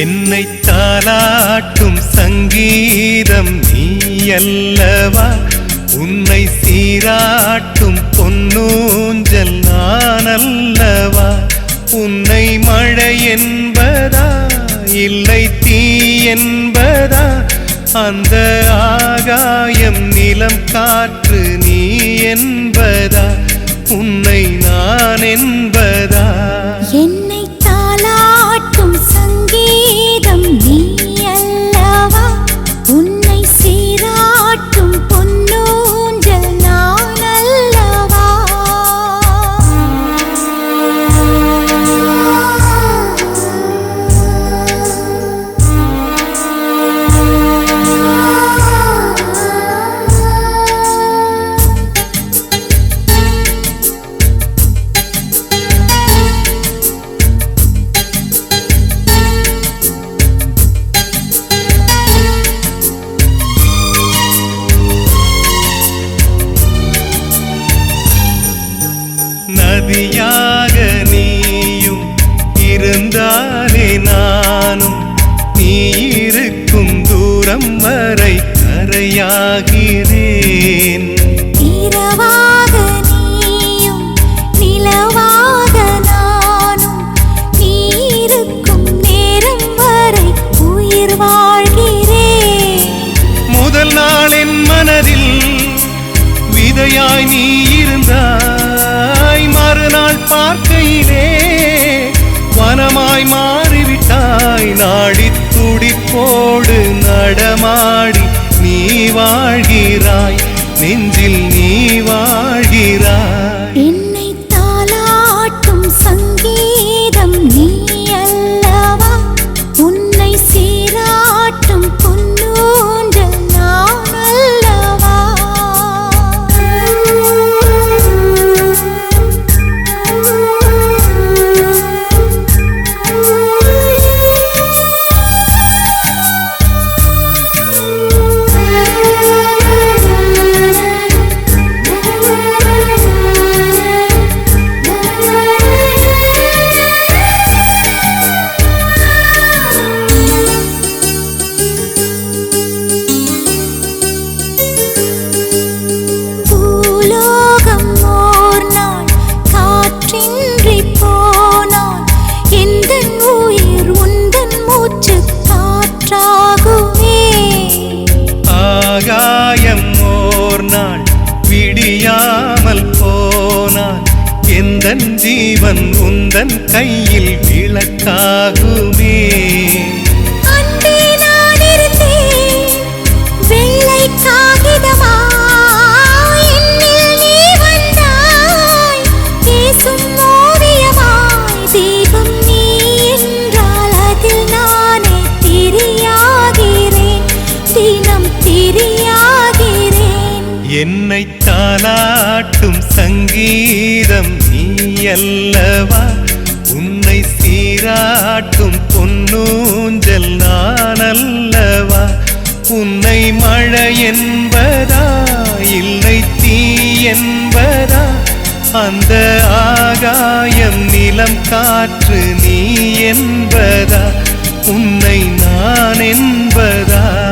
என்னை தாலாட்டும் சங்கீதம் நீ அல்லவா உன்னை சீராட்டும் பொன்னூஞ்சல் நான் அல்லவா உன்னை மழை என்பதா? இல்லை தீ என்பதா? அந்த ஆகாயம் நிலம் காற்று நீ என்பதா? உன்னை நான் என்ப நதியாக நீயும் இருந்தாலே நானும் நீ இருக்கும் தூரம் வரை கரையாகிறேன். இரவாக நீயும் நிலவாக நானும் நீ இருக்கும் நேரம் வரை உயிர் வாழ்கிறேன். முதல் நாள் என் மனதில் விதையாய் நீ இருந்தாய். மறுநாள் பார்க்கையிலே வனமாய் மாறிவிட்டாய் நாடி துடிப்போடு நடமாடி நீ வாழ்கிறாய். நெஞ்சில் ஓர் நாள் விடியாமல் போனால் எந்தன் ஜீவன் உந்தன் கையில் விளக்காகும் என்னை சங்கீதம் நீயல்லவா? உன்னை சீராட்டும் பொன்னூஞ்சல் நானல்லவா? உன்னை மழை என்பதா? இல்லை தீ என்பதா? அந்த ஆகாயம் நிலம் காற்று நீ என்பதா? உன்னை நான் என்பதா?